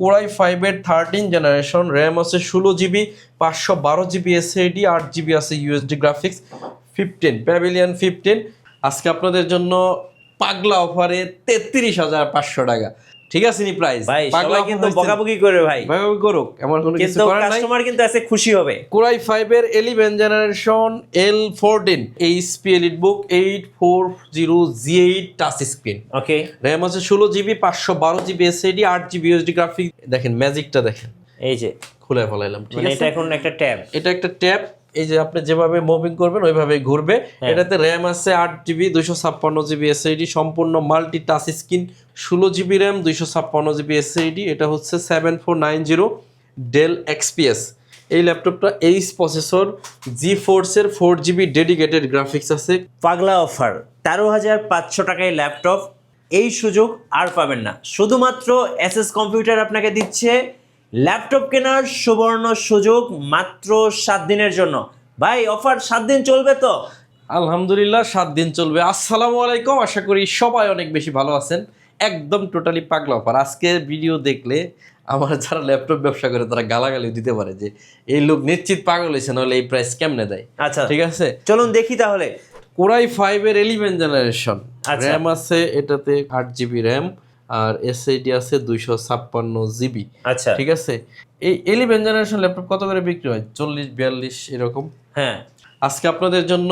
Core i ফাইভের thirteen generation RAM আছে ষোলো জিবি পাঁচশো বারো জিবি এসএডি আট জিবি আছে UHD graphics fifteen Pavilion fifteen আজকে আপনাদের জন্য পাগলা অফারে তেত্রিশ হাজার পাঁচশো টাকা। ঠিক আছে নি প্রাইস ভাই সবাই কিন্তু বকাবকি করে ভাই। ভাই করুক এমন কোনো কিছু করার নাই। কাস্টমার কিন্তু আছে খুশি হবে। কোরাই ফাইভের eleven generation L fourteen HP EliteBook eight four zero G eight touch screen okay RAM আছে ষোলো জিবি পাঁচশো বারো জিবি এসএডি আট জিবি ইউএসডি গ্রাফিক দেখেন ম্যাজিকটা দেখেন। এই যে। খুলে ফেলাইলাম ঠিক মানে আছে? এটা এখন একটা ট্যাব। এটা একটা ট্যাব এই যে আপনি যেভাবে মুভিং করবেন ওইভাবে ঘুরবে। হ্যাঁ। এটাতে র্যাম আছে আট জিবি দুইশো ছাপ্পান্ন জিবি এসএডি সম্পূর্ণ মাল্টি টাচ স্ক্রিন ষোলো জিবি র্যাম দুইশো ছাপ্পান্ন জিবি এসএডি এটা হচ্ছে seven four nine zero Dell XPS এই ল্যাপটপটা এইচ প্রসেসর জি ফোর্সের ফোর জিবি ডেডিকেটেড গ্রাফিক্স আছে। পাগলা অফার তেরো হাজার পাঁচশো টাকায় ল্যাপটপ এই সুযোগ আর পাবেন না। শুধুমাত্র এসএস কম্পিউটার আপনাকে দিচ্ছে ল্যাপটপ কেনার সুবর্ণ সুযোগ মাত্র সাত দিনের জন্য। ভাই অফার সাত দিন চলবে তো? আলহামদুলিল্লাহ সাত দিন চলবে। আসসালামু আলাইকুম আশা করি সবাই অনেক বেশি ভালো আছেন। একদম টোটালি পাগলা অফার। আজকে ভিডিও দেখলে আমার যারা ল্যাপটপ ব্যবসা করে তারা গালাগালি দিতে পারে যে এই লোক নিশ্চিত পাগল হয়েছে নাহলে এই প্রাইস কেমনে দেয়? আচ্ছা। ঠিক আছে? চলুন দেখি তাহলে। কোরাই ফাইভের এলিভেন জেনারেশন। র্যাম আছে এটাতে আট জিবি র্যাম আর এসএডি আছে দুইশো ছাপ্পান্ন জিবি। আচ্ছা। ঠিক আছে? এই এলিভেন জেনারেশন ল্যাপটপ কত করে বিক্রি হয়? চল্লিশ বিয়াল্লিশ এরকম। হ্যাঁ। আজকে আপনাদের জন্য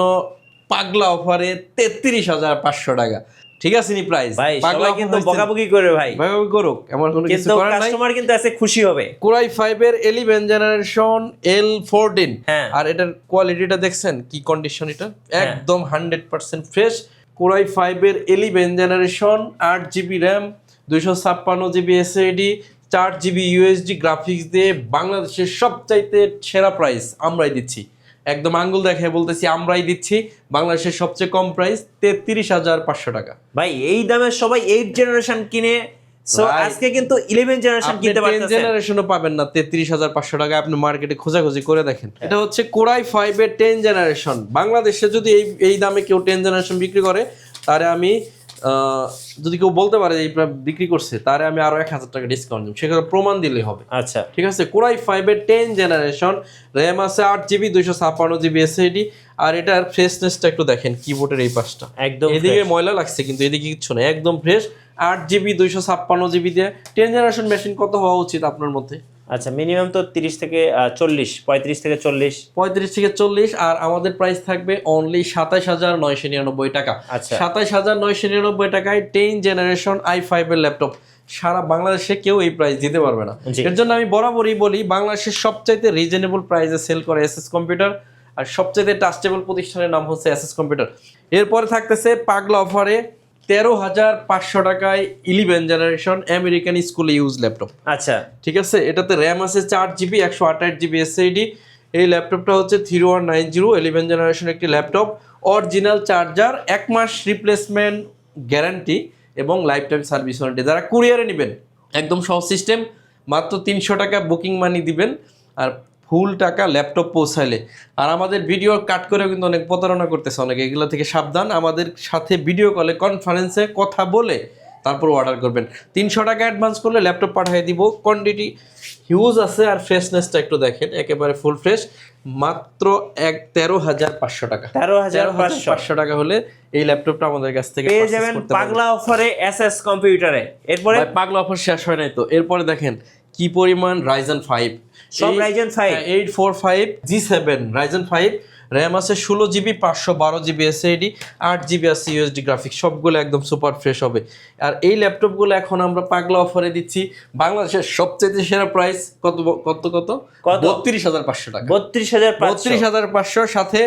পাগলা অফারে তেত্রিশ হাজার পাঁচশো টাকা। ঠিক আছে নি প্রাইস ভাই সবাই কিন্তু বকাবকি করবে ভাই। ভাই করুক এমন কোনো কিছু করার নাই। কাস্টমার কিন্তু আছে খুশি হবে। কোরাই ফাইভের এলিভেন জেনারেশন এল ফোরটিন হ্যাঁ। আর এটার কোয়ালিটিটা দেখছেন? কি কন্ডিশন এটা? একদম hundred percent fresh core i ফাইভের এলিভেন জেনারেশন আট জিবি র্যাম দুইশো ছাপ্পান্ন জিবি এসএডি চার জিবি ইউএসডি গ্রাফিক্স দিয়ে বাংলাদেশের সবচাইতে সেরা প্রাইস আমরাই দিচ্ছি। একদম আঙ্গুল দেখে বলতেছি আমরাই দিচ্ছি। বাংলাদেশের সবচেয়ে কম প্রাইস তেত্রিশ হাজার পাঁচশো টাকা। ভাই এই দামে সবাই এইট জেনারেশন কিনে সো আজকে কিন্তু ইলেভেন জেনারেশন কিনতে পারতেছেন। জেনারেশনও পাবেন না তেত্রিশ হাজার পাঁচশো টাকা আপনি মার্কেটে খোঁজাখুঁজি করে দেখেন। এটা হচ্ছে কোরাই ফাইভের টেন জেনারেশন বাংলাদেশে যদি এই এই দামে কেউ টেন জেনারেশন বিক্রি করে তারে আমি যদি কেউ বলতে পারে যে বিক্রি করছে তারে আমি আরও এক হাজার টাকা ডিসকাউন্ট দিব। সেখানে প্রমাণ দিলেই হবে। আচ্ছা। ঠিক আছে? কোরাই ফাইভের টেন জেনারেশন র্যাম আছে আট জিবি দুইশো ছাপ্পান্ন জিবি এসএডি আর এটার ফ্রেশনেসটা একটু দেখেন কিবোর্ডের এই পাশটা। একদম এদিকে ময়লা লাগছে কিন্তু এদিকে কিচ্ছু না একদম ফ্রেশ আট জিবি দুইশো ছাপ্পান্ন জিবি দিয়ে। টেন জেনারেশন মেশিন কত হওয়া উচিত আপনার মধ্যে? আচ্ছা মিনিমাম তো তিরিশ থেকে চল্লিশ পঁয়ত্রিশ থেকে চল্লিশ। পঁয়ত্রিশ থেকে চল্লিশ আর আমাদের প্রাইস থাকবে অনলি সাতাইশ হাজার নয়শো নিরানব্বই টাকা। আচ্ছা। সাতাইশ হাজার নয়শো নিরানব্বই টাকায় টেন জেনারেশন আই ফাইভের ল্যাপটপ সারা বাংলাদেশে কেউ এই প্রাইস দিতে পারবে না। এর জন্য আমি বরাবরই বলি বাংলাদেশের সবচাইতে রিজনেবল প্রাইসে সেল করে এসএস কম্পিউটার আর সবচাইতে ট্রাস্টেবল প্রতিষ্ঠানের নাম হচ্ছে এসএস কম্পিউটার এরপরে থাকতেছে পাগলা অফারে তেরো হাজার পাঁচশো টাকায় eleven generation American school use laptop আচ্ছা। ঠিক আছে? এটাতে র্যাম আছে চার জিবি একশো আঠাশ জিবি এসএইডি এই ল্যাপটপটা হচ্ছে three one nine zero eleven generation একটি ল্যাপটপ অরিজিনাল চার্জার এক মাস রিপ্লেসমেন্ট গ্যারান্টি এবং লাইফ টাইম সার্ভিস ওয়ারেন্টি যারা কুরিয়ারে নেবেন একদম সহজ সিস্টেম মাত্র তিনশো টাকা বুকিং মানি দিবেন। আর ফুল টাকা ল্যাপটপ পৌঁছাইলে। আর আমাদের ভিডিও কাট করেও কিন্তু অনেক প্রতারণা করতেছে অনেকে। এগুলো থেকে সাবধান। আমাদের সাথে ভিডিও কলে কনফারেন্সে কথা বলে তারপর অর্ডার করবেন। তিনশো টাকা অ্যাডভান্স করলে ল্যাপটপ পাঠিয়ে দিব। কোয়ান্টিটি হিউজ আছে আর ফ্রেশনেসটা একটু দেখেন। একেবারে ফুল ফ্রেশ মাত্র এক তেরো হাজার পাঁচশো টাকা। তেরো হাজার পাঁচশো। টাকা হলে এই ল্যাপটপটা আমাদের কাছ থেকে পেয়ে যাবেন পাগলা অফারে এস এস কম্পিউটারে এরপরে পাগলা অফার শেষ হয় নাই তো। এরপরে দেখেন কি পরিমাণ রাইজেন ফাইভ সব Ryzen 5? Eight four five G seven Ryzen five RAM আছে ষোলো জিবি পাঁচশো বারো জিবি এসএডি আট জিবি আছে ইউএসডি গ্রাফিক্স সবগুলো একদম সুপার ফ্রেশ হবে। আর এই ল্যাপটপগুলো এখন আমরা পাগলা অফারে দিচ্ছি বাংলাদেশের সবচেয়ে সেরা প্রাইস কত কত কত? বত্রিশ হাজার পাঁচশো টাকা। বত্রিশ হাজার বত্রিশ হাজার পাঁচশোর সাথে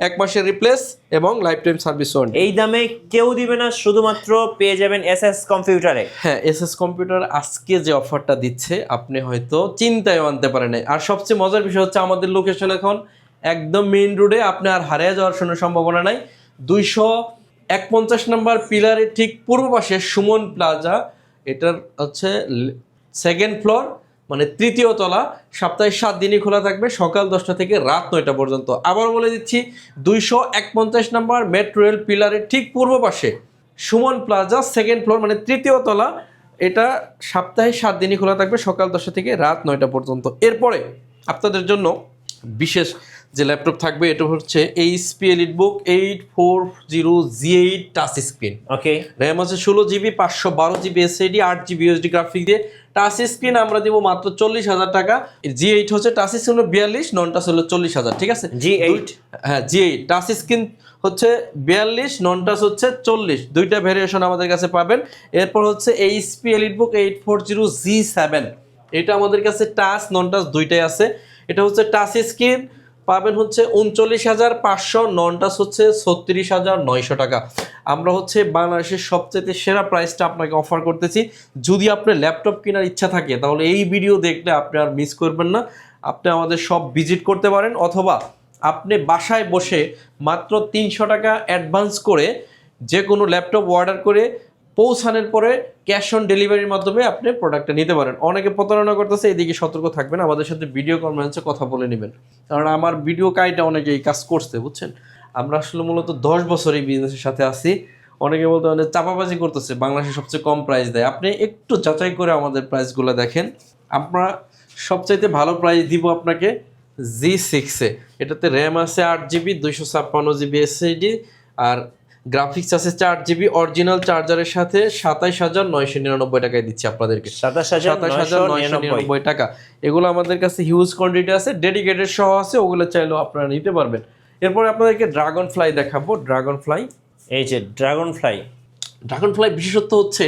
এক মাসের রিপ্লেস এবং লাইফ টাইম সার্ভিস ওয়ারেন্টি এই দামে কেউ দিবে না শুধুমাত্র পেয়ে যাবেন এস এস কম্পিউটারে হ্যাঁ এসএস কম্পিউটার আজকে যে অফারটা দিচ্ছে আপনি হয়তো চিন্তায় আনতে পারেন আর সবচেয়ে মজার বিষয় হচ্ছে আমাদের লোকেশন এখন একদম মেইন রোডে আপনি আর হারিয়ে যাওয়ার কোনো সম্ভাবনা নাই। দুইশো একপঞ্চাশ নাম্বার পিলারের ঠিক পূর্ব পাশে সুমন প্লাজা এটার হচ্ছে সেকেন্ড ফ্লোর মানে তৃতীয় তলা সপ্তাহে সাত দিনই খোলা থাকবে সকাল দশটা থেকে রাত নয়টা পর্যন্ত। আবার বলে দিচ্ছি দুইশো একপঞ্চাশ নাম্বার মেট্রো রেল পিলারের ঠিক পূর্ব পাশে সুমন প্লাজা সেকেন্ড ফ্লোর মানে তৃতীয় তলা এটা সপ্তাহে সাত দিনই খোলা থাকবে সকাল দশটা থেকে রাত নয়টা পর্যন্ত। এরপরে আপনাদের জন্য বিশেষ যে ল্যাপটপ থাকবে এটা হচ্ছে HP EliteBook eight four zero G eight touch screen okay RAM আছে ষোলো জিবি পাঁচশো বারো জিবি এসএডি আট জিবি ইউএসডি গ্রাফিক দিয়ে টাচ স্ক্রিন আমরা দিব মাত্র চল্লিশ হাজার টাকা। জি এইট হচ্ছে টাচ স্ক্রিন হলো বিয়াল্লিশ নন টাচ হলো চল্লিশ হাজার ঠিক আছে? জি এইট হ্যাঁ জি এইট টাচ স্ক্রিন হচ্ছে বিয়াল্লিশ নন টাচ হচ্ছে চল্লিশ। দুইটা ভেরিয়েশন আমাদের কাছে পাবেন। এরপর হচ্ছে HP EliteBook eight four zero G seven এটা আমাদের কাছে টাচ নন টাচ দুইটাই আছে। এটা হচ্ছে টাচ স্ক্রিন পাবেন হচ্ছে উনচল্লিশ হাজার পাঁচশো নন টাচ হচ্ছে ছত্রিশ হাজার নয়শো টাকা। আমরা হচ্ছে বাংলাদেশের সবচেয়ে সেরা প্রাইসটা আপনাকে অফার করতেছি। যদি আপনার ল্যাপটপ কেনার ইচ্ছা থাকে, তাহলে এই ভিডিও দেখলে আপনি আর মিস করবেন না। আপনি আমাদের সব ভিজিট করতে পারেন, অথবা আপনি বাসায় বসে মাত্র তিনশো টাকা অ্যাডভান্স করে যে কোনো ল্যাপটপ অর্ডার করে পৌঁছানোর পরে ক্যাশ অন ডেলিভারির মাধ্যমে আপনি প্রোডাক্টটা নিতে পারেন। অনেকে প্রতারণা করতেছে, এদিকে সতর্ক থাকবেন, আমাদের সাথে ভিডিও কনফারেন্সে কথা বলে নেবেন। কারণ আমার ভিডিও কাইটা অনেকে এই কাজ করছে, বুঝছেন? আমরা আসলে মূলত দশ বছর এই বিজনেসের সাথে আছি। অনেকে বলতে মানে চাপাবাজি করতেছে, বাংলাদেশে সবচেয়ে কম প্রাইস দেয়। আপনি একটু যাচাই করে আমাদের প্রাইসগুলো দেখেন। আমরা সবচাইতে ভালো প্রাইস দিব আপনাকে জি সিক্সে এটাতে র্যাম আছে আট জিবি দুইশো ছাপ্পান্ন জিবি এসএসডি আর গ্রাফিক্স আছে চার জিবি অরিজিনাল চার্জারের সাথে সাতাইশ হাজার নয়শো নিরানব্বই টাকায় দিচ্ছি আপনাদেরকে। সাতাশ হাজার নয়শো নিরানব্বই নিরানব্বই। টাকা। এগুলো আমাদের কাছে হিউজ কোয়ান্টিটি আছে ডেডিকেটেড সহ আছে ওগুলো চাইলেও আপনারা নিতে পারবেন। এরপরে আপনাদেরকে ড্রাগন ফ্লাই দেখাবো। ড্রাগন ফ্লাই এই যে ড্রাগন ফ্লাই ড্রাগন ফ্লাই বিশেষত্ব হচ্ছে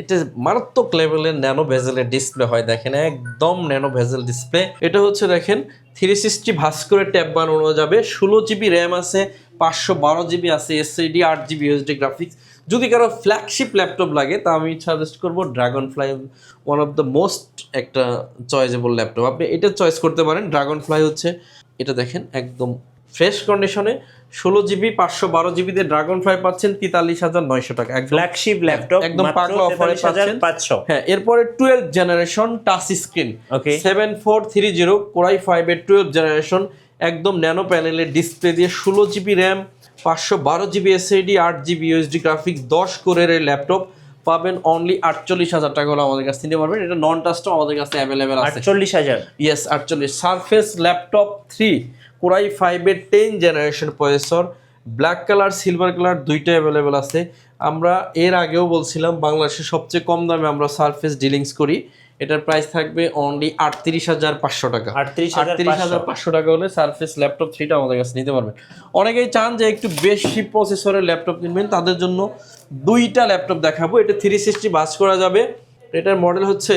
এটা মারাত্মক লেভেলের ন্যানো ভেজেলের ডিসপ্লে হয় দেখেন একদম ন্যানো ভেজেল ডিসপ্লে এটা হচ্ছে দেখেন থ্রি সিক্সটি ভাস করে ট্যাব বানানো যাবে ষোলো জিবি র্যাম আছে পাঁচশো বারো জিবি আছে এসএডি আট জিবি ইউএসডি গ্রাফিক্স যদি কারও ফ্ল্যাগশিপ ল্যাপটপ লাগে তা আমি সাজেস্ট করব Dragonfly one of the most একটা চয়েজেবল ল্যাপটপ আপনি এটা চয়েস করতে পারেন। ড্রাগন ফ্লাই হচ্ছে এটা দেখেন একদম ফ্রেশ কন্ডিশনে ষোলো জিবি পাঁচশো বারো জিবিতে ড্রাগন ফ্লাই পাচ্ছেন তেতাল্লিশ হাজার নয়শো টাকা। ফ্ল্যাগশিপ ল্যাপটপ একদম পাগলা অফারে পাচ্ছেন। পাঁচশো। হ্যাঁ এরপরে twelve generation touch screen. Seven four three zero core i ফাইভের টুয়েলভ জেনারেশন একদম ন্যানো প্যানেলের ডিসপ্লে দিয়ে ষোলো জিবি র্যাম পাঁচশো বারো জিবি এসএডি আট জিবি ইউএসডি গ্রাফিক্স দশ কোরের ল্যাপটপ পাবেন অনলি আটচল্লিশ হাজার টাকা হলে আমাদের কাছে নিতে পারবেন। এটা নন টাচটাও আমাদের কাছে অ্যাভেলেবেল আছে। আটচল্লিশ হাজার। ইয়েস আটচল্লিশ। Surface Laptop three core i ফাইভের ten generation processor black colour silver colour দুইটা অ্যাভেলেবেল আছে। আমরা এর আগেও বলছিলাম বাংলাদেশের সবচেয়ে কম দামে আমরা সারফেস ডিলিংস করি। এটার প্রাইস থাকবে অনলি আটত্রিশ হাজার পাঁচশো টাকা। 38,500 আটত্রিশ হাজার পাঁচশো টাকা হলে সার্ফেস ল্যাপটপ থ্রিটা আমাদের কাছে নিতে পারবেন অনেকেই চান যে একটু বেশি প্রসেসরের ল্যাপটপ কিনবেন তাদের জন্য দুইটা ল্যাপটপ দেখাবো। এটা থ্রি সিক্সটি বাস করা যাবে। এটার মডেল হচ্ছে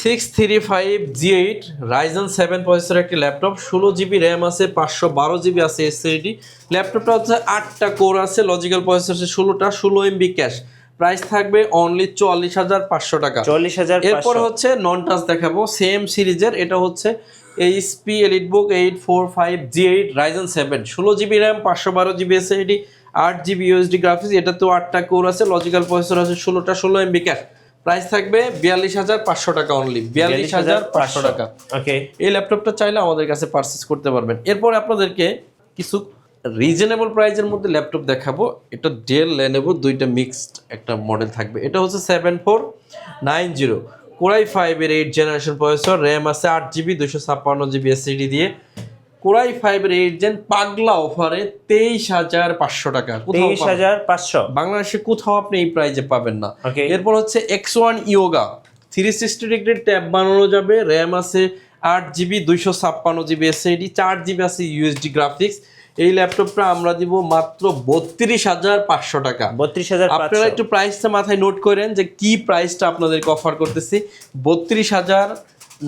six three five G eight Ryzen seven processor একটি ল্যাপটপ ষোলো জিবি র্যাম আছে পাঁচশো বারো জিবি আছে এসএসডি ল্যাপটপটা হচ্ছে আটটা কোর আছে লজিক্যাল প্রসেসর আছে ষোলোটা ষোলো এমবি ক্যাশ প্রাইস থাকবে অনলি চুয়াল্লিশ হাজার পাঁচশো টাকা। চল্লিশ হাজার এরপর হচ্ছে নন টাচ দেখাবো সেম সিরিজের এটা হচ্ছে HP EliteBook eight four five G eight Ryzen seven ষোলো জিবি র্যাম পাঁচশো বারো জিবি এসএসডি আট জিবি ইউএসডি গ্রাফিক্স এটা তো আটটা কোর আছে লজিক্যাল প্রসেসর আছে ষোলোটা ষোলো এমবি ক্যাশ প্রাইস থাকবে বিয়াল্লিশ হাজার পাঁচশো টাকা অনলি বিয়াল্লিশ হাজার পাঁচশো টাকা। ওকে এই ল্যাপটপটা চাইলে আমাদের কাছে পারচেস করতে পারবেন। এরপর আপনাদেরকে কিছু রিজনেবল প্রাইজের মধ্যে ল্যাপটপ দেখাবো। এটা ডেল লেনেভো দুইটা মিক্সড একটা মডেল থাকবে। এটা হচ্ছে seven four nine zero core i ফাইভের এইট জেনারেশন প্রসেসর র্যাম আছে আট জিবি দুশো ছাপ্পান্ন জিবি এসিডি দিয়ে। কোরাই ফাইভের এইট জেন পাগলা অফারে তেইশ হাজার পাঁচশো টাকা। তেইশ হাজার পাঁচশো। বাংলাদেশে কোথাও আপনি এই প্রাইজে পাবেন না। এরপর হচ্ছে X one Yoga three sixty degree tab বানানো যাবে র্যাম আছে আট জিবি দুইশো ছাপ্পান্ন জিবি এসএডি চার জিবি আছে ইউএসডি গ্রাফিক্স এই ল্যাপটপটা আমরা দিব মাত্র বত্রিশ হাজার পাঁচশো টাকা। বত্রিশ হাজার আপনারা একটু প্রাইসটা মাথায় নোট করেন যে কি প্রাইসটা আপনাদেরকে অফার করতেছি। বত্রিশ হাজার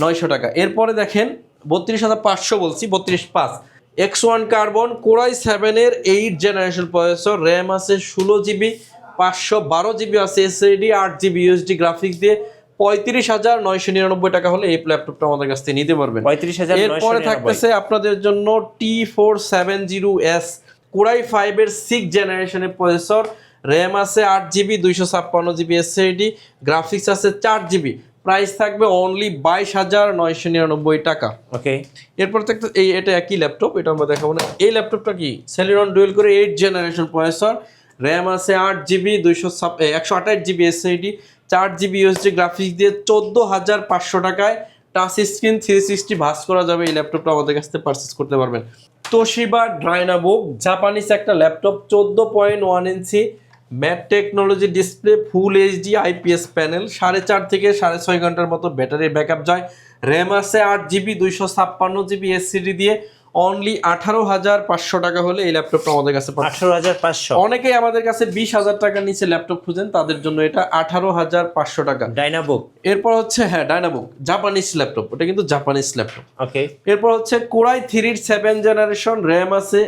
নয়শো টাকা। এরপরে দেখেন বত্রিশ হাজার পাঁচশো বলছি বত্রিশ পাঁচ। X one Carbon core i সেভেনের এইট জেনারেশন প্রসেসর র্যাম আছে ষোলো জিবি পাঁচশো বারো জিবি আছে এসএডি আট জিবি ইউএসডি গ্রাফিক্স দিয়ে পঁয়ত্রিশ হাজার নয়শো নিরানব্বই টাকা হলে এই ল্যাপটপটা আমাদের কাছ থেকে নিতে পারবেন। পঁয়ত্রিশ হাজার এরপরে থাকতেছে আপনাদের জন্য T four seven zero S core i ফাইভের সিক্স জেনারেশনের প্রসেসর র্যাম আছে আট জিবি দুইশো ছাপ্পান্ন জিবি এসএডি গ্রাফিক্স আছে চার জিবি প্রাইস থাকবে অনলি বাইশ হাজার নয়শো নিরানব্বই টাকা। ওকে এরপর থাকতে এই এটা একই ল্যাপটপ এটা আমরা দেখাবো না। এই ল্যাপটপটা কি? সেলিরন ডুয়েল করে এইট জেনারেশন প্রসেসর র্যাম আছে আট জিবি দুইশো একশো আঠাশ জিবি এসএডি চার জিবি ইউএসডি গ্রাফিক্স দিয়ে চোদ্দ হাজার পাঁচশো টাকায় টাচ স্ক্রিন থ্রি সিক্সটি ভাস করা যাবে এই ল্যাপটপটা আমাদের কাছ থেকে পারচেস করতে পারবেন। তোশিবা ড্রাইনাবুক জাপানিজ একটা ল্যাপটপ চোদ্দ point one inch matte technology display full HD IPS panel সাড়ে চার থেকে সাড়ে ছয় ঘণ্টার মতো ব্যাটারি ব্যাকআপ যায়। র্যাম আছে আট জিবি, দুইশো ছাপ্পান্ন জিবি এসসিডি দিয়ে। অনলি আঠারো হাজার পাঁচশো টাকা হলে এই ল্যাপটপটা আমাদের কাছে আঠারো হাজার পাঁচশো। অনেকেই আমাদের কাছে বিশ হাজার টাকার নিচে ল্যাপটপ খুঁজেন তাদের জন্য এটা আঠারো হাজার পাঁচশো টাকা। ডাইনাবুক এরপর হচ্ছে হ্যাঁ ডায়নাবুক জাপানিজ ল্যাপটপ ওটা কিন্তু জাপানিজ ল্যাপটপ ওকে। এরপর হচ্ছে কোরাই থ্রির সেভেন জেনারেশন র্যাম আছে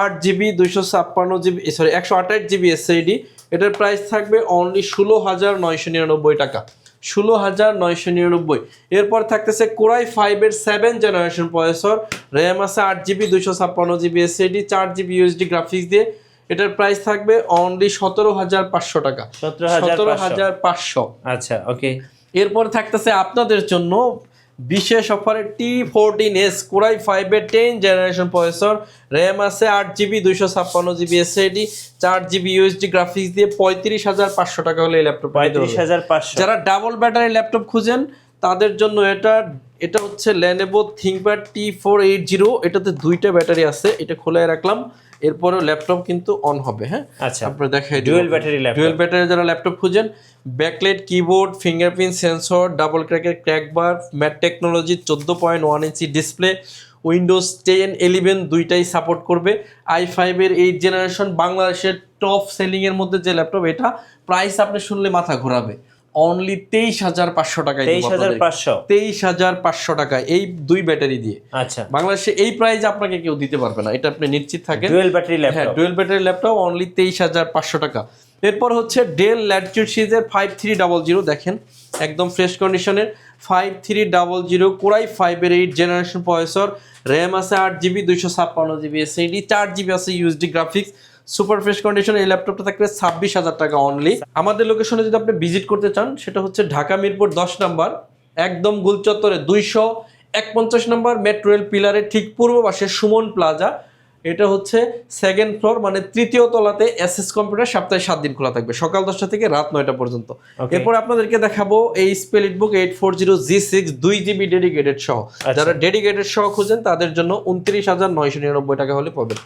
আট জিবি দুইশো ছাপ্পান্ন জিবি সরি একশো আঠাশ জিবি এসআইডি এটার প্রাইস থাকবে অনলি ষোলো হাজার নয়শো নিরানব্বই টাকা। ষোলো হাজার নয়শো নিরানব্বই। এরপর থাকতেছে কোরাই ফাইভের সেভেন জেনারেশন প্রসেসর র্যাম আছে আট জিবি দুশো ছাপ্পান্ন জিবি এসএডি চার জিবি ইউএসডি গ্রাফিক্স দিয়ে। এটার প্রাইস থাকবে অনলি সতেরো হাজার পাঁচশো টাকা। সতেরো হাজার পাঁচশো। আচ্ছা ওকে এরপর থাকতেছে আপনাদের জন্য বিশেষ অফারে T fourteen S core i ফাইভের টেন জেনারেশন প্রসেসর র্যাম আছে আট জিবি দুইশো ছাপ্পান্ন জিবি এস এসএডি চার জিবি ইউএসডি গ্রাফিক্স দিয়ে পঁয়ত্রিশ হাজার পাঁচশো টাকা হলে এই ল্যাপটপ পঁয়ত্রিশ হাজার পাঁচশো। যারা ডাবল ব্যাটারি ল্যাপটপ খুঁজেন তাদের জন্য এটা এটা হচ্ছে Lenovo ThinkPad T four eight zero এটাতে দুইটা ব্যাটারি আছে এটা খোলা রাখলাম। এরপরেও ল্যাপটপ কিন্তু অন হবে হ্যাঁ? আচ্ছা আপনার দেখাই dual battery laptop dual battery যারা ল্যাপটপ খুঁজেন backlight keyboard fingerprint sensor double ক্র্যাকের ক্র্যাকবার ম্যাট টেকনোলজি চোদ্দ point one inch display Windows ten eleven দুইটাই সাপোর্ট করবে। আই ফাইভের এইট জেনারেশন বাংলাদেশের টপ সেলিংয়ের মধ্যে যে ল্যাপটপ এটা প্রাইস আপনি শুনলে মাথা ঘোরাবে। অনলি তেইশ হাজার পাঁচশো টাকায় তেইশ হাজার পাঁচশো। তেইশ হাজার পাঁচশো টাকায় এই দুই ব্যাটারি দিয়ে। আচ্ছা। বাংলাদেশে এই প্রাইস আপনাকে কেউ দিতে পারবে না। এটা আপনি নিশ্চিত থাকেন। ডুয়েল ব্যাটারি হ্যাঁ ডুয়েল ব্যাটারি ল্যাপটপ অনলি তেইশ হাজার পাঁচশো টাকা। এরপর হচ্ছে ডেল ল্যাটিটিউড সিরিজের ফাইভ থ্রি ডাবল জিরো দেখেন একদম ফ্রেশ কন্ডিশনের five three double zero core i ফাইভের এইট জেনারেশন প্রসেসর র্যাম আছে আট জিবি দুইশো ছাপ্পান্ন জিবি এসএডি চার জিবি আছে UHD graphics super fresh condition এই ল্যাপটপটা থাকবে ছাব্বিশ হাজার টাকা অনলি আমাদের লোকেশনে যদি আপনি ভিজিট করতে চান সেটা হচ্ছে ঢাকা মিরপুর দশ নাম্বার একদম গুলচত্বরে দুইশো একপঞ্চাশ নম্বর মেট্রো রেল পিলারের ঠিক পূর্ব পাশে সুমন প্লাজা এটা হচ্ছে সেকেন্ড ফ্লোর মানে তৃতীয় তলাতে এসএস কম্পিউটার সপ্তাহে সাত দিন খোলা থাকবে সকাল দশটা থেকে রাত নয়টা পর্যন্ত। এরপর আপনাদেরকে দেখাবো এই split book eight four zero G six দুই জিবি ডেডিকেটেড সহ। যারা ডেডিকেটেড সহ খুঁজেন তাদের জন্য উনত্রিশ হাজার নয়শো নিরানব্বই টাকা হলে পাবেন।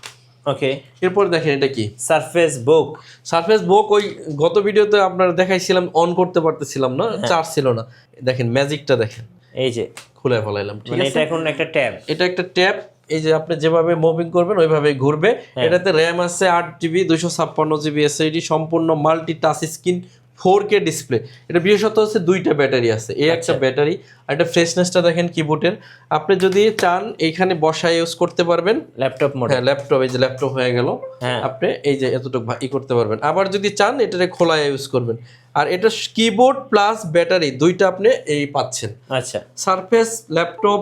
ওকে এরপর দেখেন এটা কি? সারফেস বুক সারফেস বুক ওই গত ভিডিওতে আপনারা দেখাইছিলাম অন করতে পারতেছিলাম না হ্যাঁ। চার্জ ছিল না। দেখেন ম্যাজিকটা দেখেন। এই যে। খুলে ফলাইলাম ঠিক মানে আছে? এটা এখন একটা ট্যাব। এটা একটা ট্যাব এই যে আপনি যেভাবে মুভিং করবেন ওইভাবে ঘুরবে। হ্যাঁ। এটাতে র্যাম আছে আট জিবি দুইশো ছাপ্পান্ন জিবি সম্পূর্ণ multi touch screen four K display. এটা বিশেষত হচ্ছে দুইটা ব্যাটারি আছে। এই একটা আচ্ছা। ব্যাটারি আর এটা ফ্রেশনেসটা দেখেন কিবোর্ডের। আপনি যদি চান এইখানে বসায় ইউজ করতে পারবেন। ল্যাপটপ মডেল হ্যাঁ ল্যাপটপ এই যে ল্যাপটপ হয়ে গেল। হ্যাঁ। আপনি এই যে এতটুকু ই করতে পারবেন। আবার যদি চান এটারে খোলায় ইউজ করবেন। আর এটা কিবোর্ড প্লাস ব্যাটারি দুইটা আপনি এই পাচ্ছেন। আচ্ছা। Surface Laptop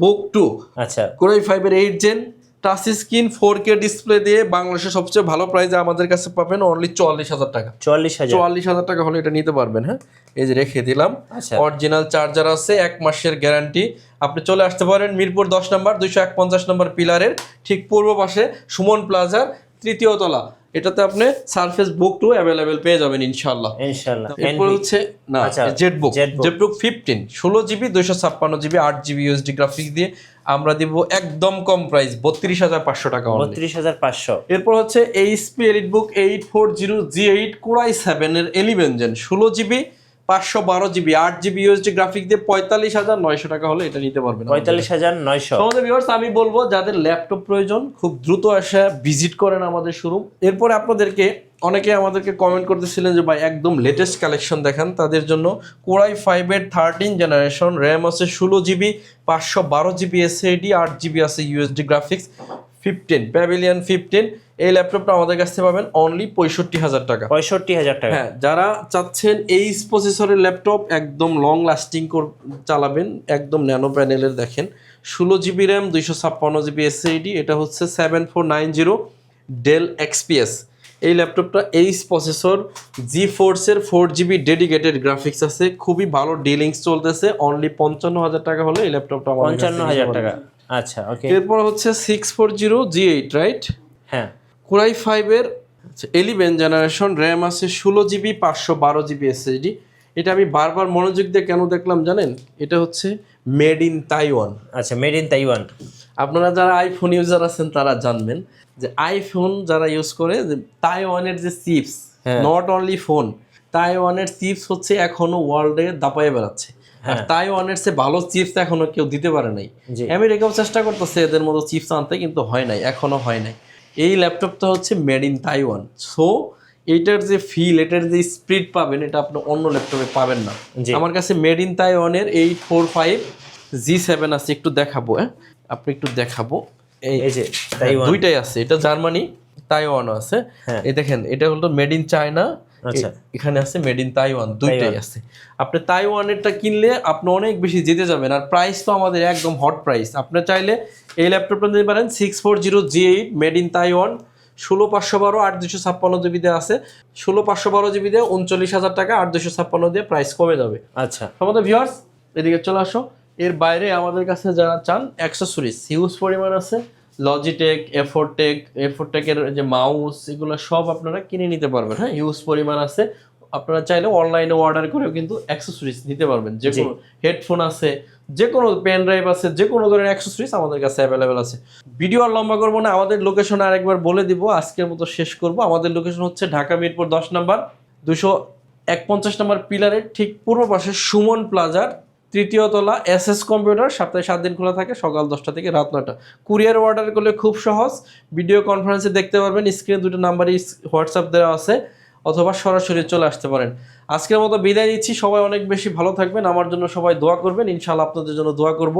Book two. আচ্ছা। কোরাই ফাইভের eight gen touch screen four K display দিয়ে বাংলাদেশের সবচেয়ে ভালো প্রাইসে আমাদের কাছে পাবেন অনলি চুয়াল্লিশ হাজার টাকা। চুয়াল্লিশ হাজার। চুয়াল্লিশ হাজার টাকা হলে এটা নিতে পারবেন হ্যাঁ? এই যে রেখে দিলাম। আচ্ছা। অরিজিনাল চার্জার আছে এক মাসের গ্যারান্টি আপনি চলে আসতে পারেন মিরপুর দশ নম্বর দুইশো এক পঞ্চাশ নম্বর পিলারের ঠিক পূর্ব পাশে সুমন প্লাজার তৃতীয় তলা। এটাতে আপনি সারফেস বুক টু অ্যাভেলেবেল পেয়ে যাবেন ইনশাল্লাহ ইনশাল্লাহ এরপর হচ্ছে না Z Z Book Z Z Book fifteen ষোলো জিবি দুইশো ছাপ্পান্ন জিবি আট জিবি ইউএসডি গ্রাফিক্স দিয়ে আমরা দিব একদম কম প্রাইস বত্রিশ হাজার পাঁচশো টাকা। বত্রিশ হাজার পাঁচশো। এরপর হচ্ছে HP EliteBook eight four zero G eight core i সেভেনের এলিভেন জেন ষোলো জিবি পাঁচশো বারো জিবি আট জিবি ইউএসডি গ্রাফিক দিয়ে পঁয়তাল্লিশ হাজার নয়শো টাকা হলে এটা নিতে পারবেন পঁয়তাল্লিশ হাজার নয়শো। আমাদের ভিউয়ার্স আমি বলব যাদের ল্যাপটপ প্রয়োজন খুব দ্রুত আসে ভিজিট করেন আমাদের শোরুম এরপরে আপনাদেরকে অনেকে আমাদেরকে কমেন্ট করতেছিলেন যে ভাই একদম লেটেস্ট কালেকশন দেখান। তাদের জন্য কোরাই ফাইভের থার্টিন জেনারেশন র্যাম আছে ষোলো জিবি পাঁচশো বারো জিবি এসএডি আট জিবি আছে UHD graphics fifteen Pavilion fifteen এই ল্যাপটপটা আমাদের কাছ থেকে পাবেন অনলি পঁয়ষট্টি হাজার টাকা। পঁয়ষট্টি হাজার টাকা। হ্যাঁ যারা চাচ্ছেন এই প্রসেসরের ল্যাপটপ একদম লং লাস্টিং চালাবেন একদম ন্যানো প্যানেলের দেখেন। ষোলো জিবি র্যাম দুইশো ছাপ্পান্ন জিবি এসএইডি এটা হচ্ছে seven four nine zero Dell XPS এই ল্যাপটপটা এইচ প্রসেসর জি ফোর্সের ফোর জিবি ডেডিকেটেড গ্রাফিক্স আছে খুবই ভালো ডিলিংস চলতেছে অনলি পঞ্চান্ন হাজার টাকা হলে এই ল্যাপটপটা পঞ্চান্ন হাজার টাকা। আচ্ছা ওকে এরপর হচ্ছে six four zero G eight right হ্যাঁ। কোরাই ফাইভের এলিভেন জেনারেশন র্যাম আছে ষোলো জিবি পাঁচশো বারো জিবি এসএসডি এটা আমি বারবার মনোযোগ দিয়ে কেন দেখলাম জানেন? এটা হচ্ছে মেড ইন তাইওয়ান আচ্ছা মেড ইন তাইওয়ান আপনারা যারা আইফোন ইউজার আছেন তারা জানবেন যে আইফোন যারা ইউজ করে যে তাইওয়ানের যে চিপস হ্যাঁ। নট অনলি ফোন তাইওয়ানের চিপস হচ্ছে এখনও ওয়ার্ল্ডে দাপায়ে বেড়াচ্ছে। আর তাইওয়ানের সে ভালো চিপস এখনও কেউ দিতে পারে নাই। হ্যাঁ। আমেরিকাও চেষ্টা করতেছে এদের মতো চিপস আনতে কিন্তু হয় নাই এখনও হয় নাই। এই ল্যাপটপটা হচ্ছে মেড ইন তাইওয়ান সো এটার যে ফিল এটার যে স্পিড পাবেন এটা আপনি অন্য ল্যাপটপে পাবেন না। আমার কাছে মেড ইন তাইওয়ানের eight four five G seven আছে একটু দেখাবো হ্যাঁ? আপনি একটু দেখাবো। এই যে তাইওয়ান দুইটাই আছে এটা জার্মানি তাইওয়ানও আছে। হ্যাঁ। এই দেখেন এটা হলো মেড ইন চায়না। এখানে আছে মেড ইন তাইওয়ান দুইটাই। আছে। আপনি তাইওয়ানেরটা কিনলে আপনি অনেক বেশি জিতে যাবেন। আর প্রাইস তো আমাদের একদম হট প্রাইস আপনি চাইলে এই ল্যাপটপটা নিতে পারেন six four zero G eight made in Taiwan ষোলো পাঁচশো বারো আট দুশো ছাপ্পান্ন জিবিতে আছে। ষোলো পাঁচশো বারো জিবিতে উনচল্লিশ হাজার টাকা আট দুশো ছাপ্পান্ন দিয়ে প্রাইস কমে যাবে। আচ্ছা। আমাদের ভিউয়ার্স এদিকে চলে আসো। এর বাইরে আমাদের কাছে যারা চান অ্যাক্সেসরিজ হিউজ পরিমাণ আছে। লজিটেক এফোরটেক এফোরটেকের যে মাউস এগুলো সব আপনারা কিনে নিতে পারবেন। হ্যাঁ হিউজ পরিমাণ আছে। আপনারা চাইলে অনলাইনে অর্ডার করেও কিন্তু অ্যাক্সেসরিজ নিতে পারবেন। যে কোনো হেডফোন আছে যে কোনো পেন ড্রাইভ আছে যে কোনো ধরনের অ্যাক্সেসরিজ আমাদের কাছে অ্যাভেলেবেল আছে। ভিডিও আর লম্বা করব না আমাদের লোকেশন আরেকবার বলে দিব। আজকের মতো শেষ করব। আমাদের লোকেশন হচ্ছে ঢাকা মিরপুর দশ নাম্বার দুশো এক পঞ্চাশ নম্বর পিলারের ঠিক পূর্ব পাশে সুমন প্লাজার তৃতীয় তলা এস এস কম্পিউটার সপ্তাহে সাত দিন খোলা থাকে সকাল দশটা থেকে রাত নটা কুরিয়ার অর্ডার করলে খুব সহজ। ভিডিও কনফারেন্সে দেখতে পারবেন স্ক্রিনে দুটো নাম্বারই হোয়াটসঅ্যাপ দেওয়া আছে অথবা সরাসরি চলে আসতে পারেন। আজকের মতো বিদায় নিচ্ছি সবাই অনেক বেশি ভালো থাকবেন আমার জন্য সবাই দোয়া করবেন ইনশাল্লাহ আপনাদের জন্য দোয়া করব।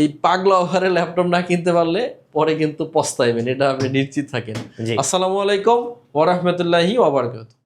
এই পাগলা ওভারে ল্যাপটপ না কিনতে পারলে পরে কিন্তু পস্তাইবেন এটা আপনি নিশ্চিত থাকেন। আসসালামু আলাইকুম ওরহমতুল্লাহি ওবরকাত